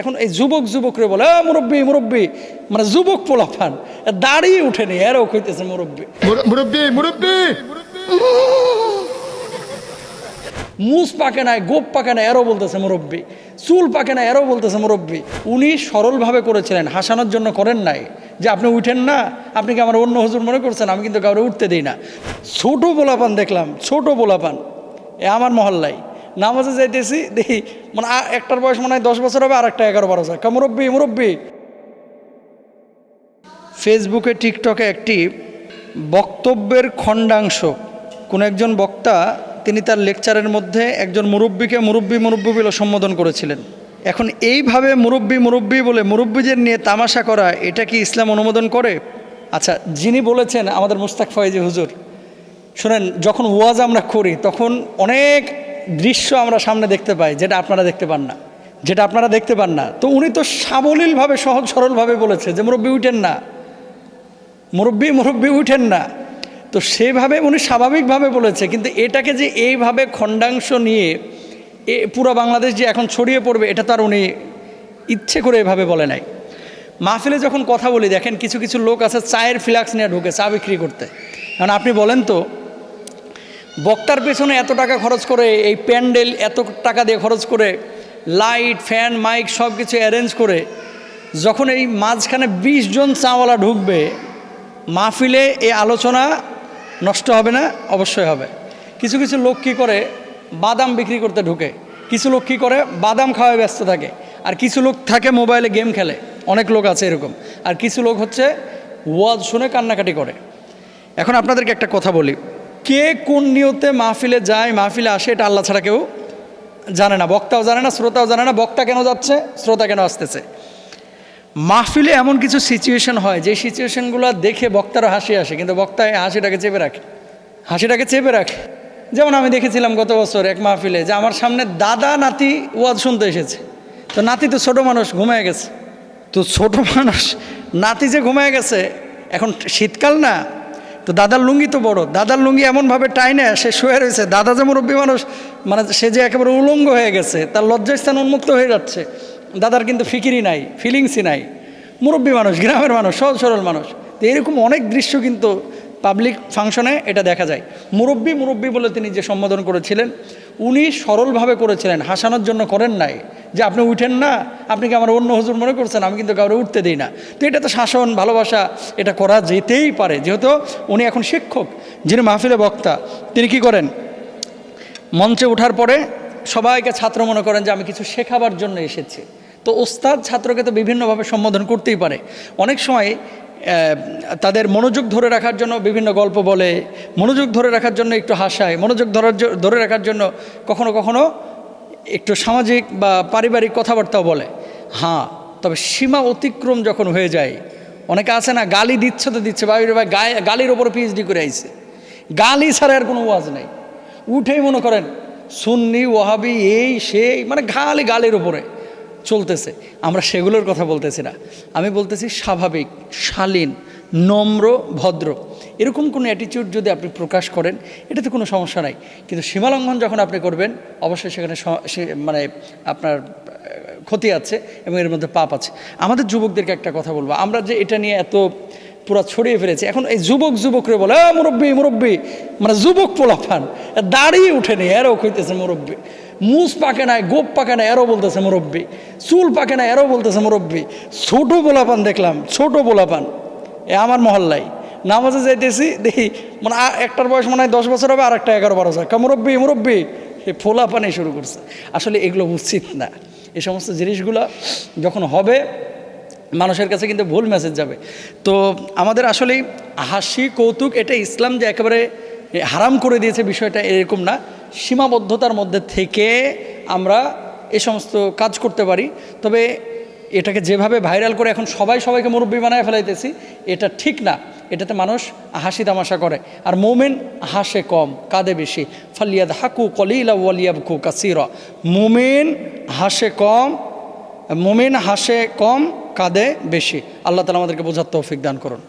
এখন এই যুবক যুবকরে বলে মুরব্বী মুরব্বি মানে যুবক পোলাফান দাঁড়িয়ে উঠেনি এরও কইতেছে মুরব্বি। মুরব্বী মুরব্বি মুরব্বি! মুস পাকে না গোপ পাকে না এরও বলতেছে মুরব্বী। চুল পাকে না এরও বলতেছে মুরব্বী। উনি সরলভাবে করেছিলেন হাসানোর জন্য করেন নাই। যে আপনি উঠেন না আপনি কি আমার অন্য হুজুর মনে করছেন? আমি কিন্তু কাউরে উঠতে দিই না। ছোট বোলাপান দেখলাম ছোট বোলাপান এ আমার মহল্লায়। নামাজে যাইতেছি, দেখি মানে একটার বয়স মনে হয় দশ বছর হবে আর একটা এগারো বারো বছর। মুরব্বি। মুরব্বি ফেসবুকে টিকটকে একটি বক্তব্যের খণ্ডাংশ। কোন একজন বক্তা, তিনি তার লেকচারের মধ্যে একজন মুরব্বীকে মুরব্বী মুরব্বী বলে সম্বোধন করেছিলেন। এখন এইভাবে মুরব্বী মুরব্বী বলে মুরব্বীদের নিয়ে তামাশা করা, এটা কি ইসলাম অনুমোদন করে? আচ্ছা যিনি বলেছেন, আমাদের মুস্তাক ফয়েজি হুজুর, শোনেন, যখন ওয়াজ আমরা করি, তখন অনেক দৃশ্য আমরা সামনে দেখতে পাই, যেটা আপনারা দেখতে পান না। যেটা আপনারা দেখতে পান না। তো উনি তো সাবলীলভাবে, সহজ সরলভাবে বলেছে যে, মুরব্বী, উঠেন না। মুরব্বী মুরব্বী, উঠেন না। তো সেভাবে উনি স্বাভাবিকভাবে বলেছে, কিন্তু এটাকে যে এইভাবে খণ্ডাংশ নিয়ে, এ পুরো বাংলাদেশ যে এখন ছড়িয়ে পড়বে, এটা তো আর উনি ইচ্ছে করে এভাবে বলে নাই। মাহফিলে যখন কথা বলি, দেখেন কিছু কিছু লোক আছে চায়ের ফ্লাক্স নিয়ে ঢুকে, চা বিক্রি করতে। কারণ আপনি বলেন তো বক্তার পেছনে এত টাকা খরচ করে, এই প্যান্ডেল এত টাকা দিয়ে খরচ করে, লাইট, ফ্যান, মাইক সব কিছু অ্যারেঞ্জ করে, যখন এই মাঝখানে বিশ জন চাওয়ালা ঢুকবে, মাহফিলে এই আলোচনা নষ্ট হবে না? অবশ্যই হবে। কিছু কিছু লোক কী করে? বাদাম বিক্রি করতে ঢুকে। কিছু লোক কী করে? বাদাম খাওয়ায় ব্যস্ত থাকে। আর কিছু লোক থাকে মোবাইলে গেম খেলে। অনেক লোক আছে এরকম। আর কিছু লোক হচ্ছে ওয়াজ শুনে কান্নাকাটি করে। এখন আপনাদেরকে একটা কথা বলি। কে কোন নিয়তে মাহফিলে যায়, মাহফিলে আসে, এটা আল্লাহ ছাড়া কেউ জানে না। বক্তাও জানে না, শ্রোতাও জানে না, বক্তা কেন যাচ্ছে, শ্রোতা কেন আসতেছে। মাহফিলে এমন কিছু সিচুয়েশন হয়, যে সিচুয়েশনগুলো দেখে বক্তারও হাসি আসে, কিন্তু বক্তা হাসিটাকে চেপে রাখে। হাসিটাকে চেপে রাখে। যেমন আমি দেখেছিলাম গত বছর এক মাহফিলে, যে আমার সামনে দাদা, নাতি ওয়াজ শুনতে এসেছে। তো নাতি তো ছোট মানুষ, ঘুমিয়ে গেছে। তো ছোট মানুষ, নাতি যে ঘুমিয়ে গেছে, এখন শীতকাল না তো দাদার লুঙ্গি তো বড়। দাদার লুঙ্গি এমনভাবে টাইনে সে শুয়ে রয়েছে। দাদা যে মুরব্বী মানুষ মানে সে যে একেবারে উলঙ্গ হয়ে গেছে, তার লজ্জাস্থান উন্মুক্ত হয়ে যাচ্ছে। দাদার কিন্তু ফিকিরই নাই ফিলিংসই নাই। মুরব্বী মানুষ, গ্রামের মানুষ, সহজ সরল মানুষ। তো এরকম অনেক দৃশ্য কিন্তু পাবলিক ফাংশনে এটা দেখা যায়। মুরব্বী মুরব্বী বলে তিনি যে সম্বোধন করেছিলেন, উনি সরলভাবে করেছিলেন, হাসানোর জন্য করেন নাই। যে আপনি উঠেন না, আপনি কি আমার অন্য হুজুর মনে করছেন? আমি কিন্তু কাউরে উঠতে দিই না। তো এটা তো শাসন, ভালোবাসা, এটা করা যেতেই পারে। যেহেতু উনি এখন শিক্ষক, যিনি মাহফিলে বক্তা, তিনি কি করেন? মঞ্চে ওঠার পরে সবাইকে ছাত্র মনে করেন যে আমি কিছু শেখাবার জন্য এসেছি। তো ওস্তাদ ছাত্রকে তো বিভিন্নভাবে সম্বোধন করতেই পারে। অনেক সময় তাদের মনোযোগ ধরে রাখার জন্য বিভিন্ন গল্প বলে, মনোযোগ ধরে রাখার জন্য একটু হাসায়, মনোযোগ ধরার ধরে রাখার জন্য কখনো কখনো একটু সামাজিক বা পারিবারিক কথাবার্তাও বলে। হ্যাঁ তবে সীমা অতিক্রম যখন হয়ে যায়, অনেকে আছে না, গালি দিচ্ছে তো দিচ্ছে বা ভাই, গায়ে, গালির ওপর পিএইচডি করে আইছে। গালি ছাড়া আর কোনো ওয়াজ নাই। উঠেই মনে করেন, সুন্নি ওয়াহাবি এই সেই মানে গালি গালির উপরে চলতেছে। আমরা সেগুলোর কথা বলতেছি না। আমি বলতেছি স্বাভাবিক শালীন নম্র ভদ্র। এরকম কোনো অ্যাটিটিউড যদি আপনি প্রকাশ করেন এটাতে কোনো সমস্যা নাই। কিন্তু সীমালঙ্ঘন যখন আপনি করবেন অবশ্যই সেখানে মানে আপনার ক্ষতি আছে এবং এর মধ্যে পাপ আছে। আমাদের যুবকদেরকে একটা কথা বলব। আমরা যে এটা নিয়ে এত পুরো ছড়িয়ে ফেলেছি এখন এই যুবক যুবকরে বলে "আ, মুরব্বি মুরব্বি মানে যুবক পোলাফান দাঁড়িয়ে উঠেনি এরও কইতেছে মুরব্বি। মুস পাকে না গোপ পাকে না এরও বলতেছে মুরব্বি। চুল পাকে না এরও বলতেছে মুরব্বি। ছোট বোলাপান দেখলাম, ছোট পোলাপান এ আমার মহল্লায়। নামাজে যাইতেছি, দেখি মানে একটার বয়স মনে হয় দশ বছর হবে আর একটা এগারো বারো বছর। মুরব্বি মুরব্বি, এ ফোলা পানি শুরু করছে। আসলে এগুলো উচিত না। এই সমস্ত জিনিসগুলো যখন হবে, মানুষের কাছে কিন্তু ভুল মেসেজ যাবে। তো আমাদের আসলেই হাসি, কৌতুক, এটা ইসলাম যে একেবারে হারাম করে দিয়েছে বিষয়টা এরকম না। সীমাবদ্ধতার মধ্যে থেকে আমরা এ সমস্ত কাজ করতে পারি। তবে এটাকে যেভাবে ভাইরাল করে এখন সবাই সবাইকে মুরব্বী বানায় ফেলাইতেছি, এটা ঠিক না। এটাতে মানুষ হাসি তামাশা করে। আর মোমেন হাসে কম, কাঁদে বেশি। ফালিয়াদ হাকু কলিলা ওয়ালিয়াবকু কাসির। মোমেন হাসে কম, মোমেন হাসে কম, কাঁদে বেশি। আল্লাহ তালা আমাদেরকে বোঝার তৌফিক দান করুন।